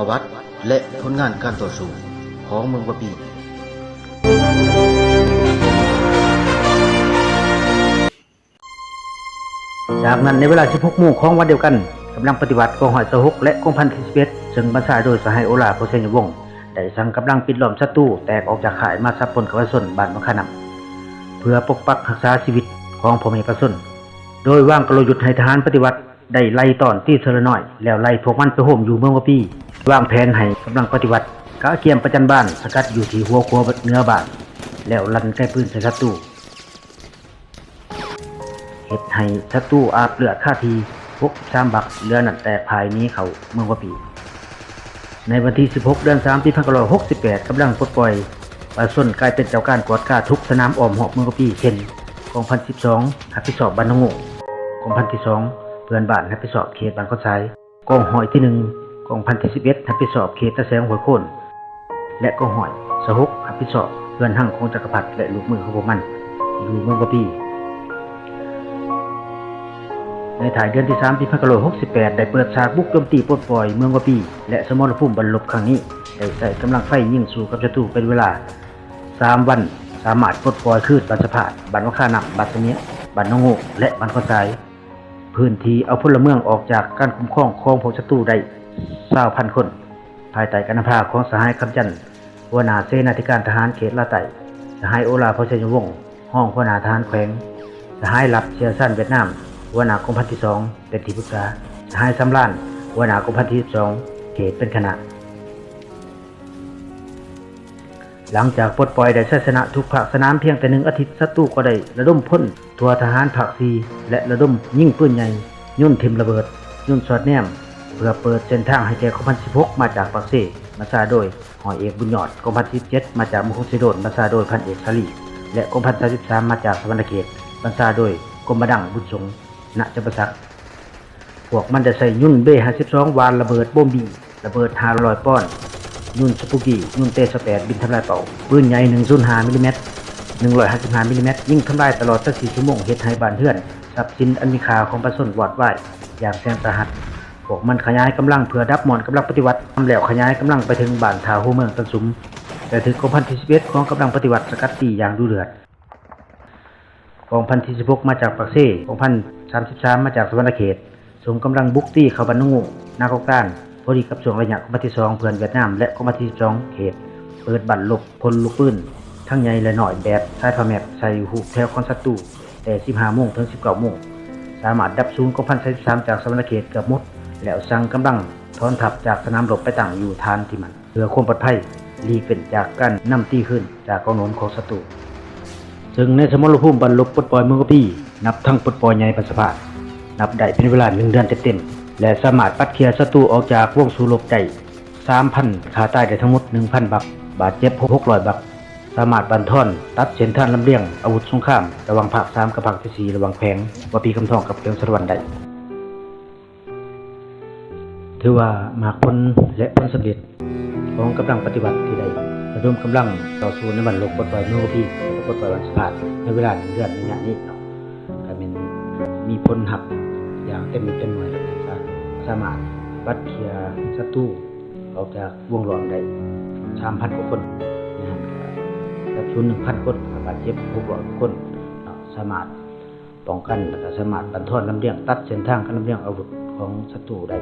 ประวัติ และผลงานการต่อสู้ของเมืองบะปีจากนั้นในเวลา 16โมงของวันเดียวกันกำลังปฏิบัติกองหอยสหกและกองพันที่11ซึ่งบรรษาโดยสหายโอลาโพเซนวงได้สั่งกำลังปิดล้อมศัตรูแตกออกจากข่ายมาซับปนกับสนบานมะขานำเพื่อปกปักรักษาชีวิตของพ่อแม่ประสนโดยว่างกลยุทธ์ให้ทหารปฏิวัติได้ไล่ตอนที่เซลน้อย แล้วไล่พวกมันไปโหมอยู่เมืองวะปี วางแผนให้กำลังปฏิวัติกะเกียมประจันบ้านสกัดอยู่ที่หัวครัวเนือบ้าน แล้วลันใกล้ปืนใส่ศัตรูเฮ็ดให้ศัตรูอาบเลือดค่าทีพกสามบักเรือนั่นแต่ภายนี้เขาเมืองวะปี ในวันที่ 16 เดือน3ปี1968กำลังปลดปล่อยปลาส้นกลายเป็นเจ้าการกวดกาทุกสนามอ้อมหอกเมืองวะปีเช่นกองพัน12หับผิสอบบ้านนงงกองพันที่2เพื่อนบ้านหับผิสอบเขตบางข้อซ้กองหอยที่1 กองพันที่11หับผิสอบเขตตะแสงหัวโคนและกองหอยสหกหับผิสอบเพื่อนหั่งของจักรพรรดิและลูกมือของพวกมันอยู่เมืองวะปีในถ่ายเดือนที่3ปี1968 ได้เปิดฉากบุกโจมตีปลดปล่อยเมืองวะปี และสมรภูมิบรรลบครั้งนี้ ได้ใส่กำลังไฟยิงสู่กับศัตรูเป็นเวลา 3 วัน สามารถปลดปล่อยคืนบันสะพาดบันวะคานับบันเสมียบันนงโงกและบันข้อสาย พื้นที่เอาพลเมืองออกจากการคุ้มครองของพวกศัตรูได้ 20พันคน ภายใต้การนำพาของสหายคำจันทร์หัวหน้าเสนาธิการทหารเขตลาไตสหายโอลาพเชยวงศ์ห้องหัวหน้าทหารแขวงสหายหลับเชียร์สั้นเวียดนามหัวหน้ากองพันที่สองเป็นที่ปรึกษาสหายสำล้านหัวหน้ากองพันที่สองเขตเป็นคณะ หลังจากปลดปล่อยได้ชัยชนะทุกภาคสนามเพียงแต่หนึ่งอาทิตย์ศัตรูก็ได้ระดมพ่นทัวทหารภาคซีและระดมยิ่งปืนใหญ่ ยุ่นทิมระเบิด ยุ่นสอดแนม พื่อเปิดเส้นทางให้แก่กองพันสิบหกมาจากปากเซมาซาโดยหอยเอกบุญยอดกองพันสิบเจ็ดมาจากมุคุสิโดนมาซาโดยพันเอกสลีและกองพันสามสิบสามมาจากสวรรณเขตบรรษาโดยกรมดังบุญสงณจำปาสักพวกมันจะใส่ยุ่นเบห้าสิบสองวานระเบิดโบมบีระเบิดห้าร้อยป้อนยุ่นสปุกียุ่นเตสแปดบินทำลายเป่าปืนใหญ่หนึ่งศูนย์ห้ามิลลิเมตรหนึ่งร้อยห้าสิบห้ามิลลิเมตรยิ่งทำลายตลอดตั้งสี่ชั่วโมงเฮ็ดให้บานเทือนทรัพย์สินอันมีค่าของประชาชนวอดไหวอย่างแสนสาหัส วกมันขยายกำลังเพื่อดับหมอนกำลังปฏิวัติทำแล้วขยายกำลังไปถึงบ้านทาหูเมืองตันสุม แต่ถึงกองพันที่สิบเอ็ดของกำลังปฏิวัติสกัดตีอย่างดุเดือดกองพันที่สิบหกมาจากปากเซ่กองพันสามสิบสามมาจากสวรรณเขตส่งกำลังบุกตีเขาบันนุงูนากอกต้านพอดีกับช่วงระยะกองพันที่สองเพื่อนเวียดนามและกองพันที่สิบสองเขต เปิดบัตรลบพลลูกปืนทั้งใหญ่และหน่อยแบบใช้พาแมปใส่หูแถวคอนศัตรูแต่สิบห้าโมงถึงสิบเก้าโมงสามารถดับศูนย์กองพันสามสิบสามจากสวรรณเขตเกือบหมด แล้วสั่งกำลังถอนทัพจากสนามรบไปตั้งอยู่ทานที่มันเพื่อความปลอดภัยหลีกเป็นจากการนำตีขึ้นจากกองหนุนของศัตรูซึ่งในสมรภูมิบรรลบปลดปล่อยเมืองกพี่นับทั้งปลดปล่อยใหญ่ปัสสภานับได้เป็นเวลาหนึ่งเดือนเต็มๆและสามารถปัดเคลียร์ศัตรูออกจากวงสู้รบได้3,000ขาใตายได้ทั้งหมด1,000บัก บาดเจ็บ600บัก สามารถบันท่อน ตัดเส้นทางลำเลียงอาวุธสงคราม ระว่างภาค3กับภาคที่4ระว่างแพงว่าปีคำทองกับเกียงสวรรค์ได้ ถือว่ามากผลและผลสำเร็จของกำลังปฏิบัติที่ได้ระดมกำลังต่อสู้ในบันโลกปลดปล่อยเมื่อวันที่และปลดปล่อยวันสภาพในเวลาหนึ่งเดือนในงานนี้เนาะก็เป็นมีผลหับอย่างเต็มเต็มหน่วยนะครับสามารถวัดเคียศัตรูออกจากวงล้อมได้สามพันกว่าคนนะฮะกับชุนหนึ่งพันคนบาดเจ็บหกร้อยคนเนสามารถป้องกันและสามารถบันทอนลำเลียงตัดเส้นทางการลำเลียงอาวุธของศัตรูได้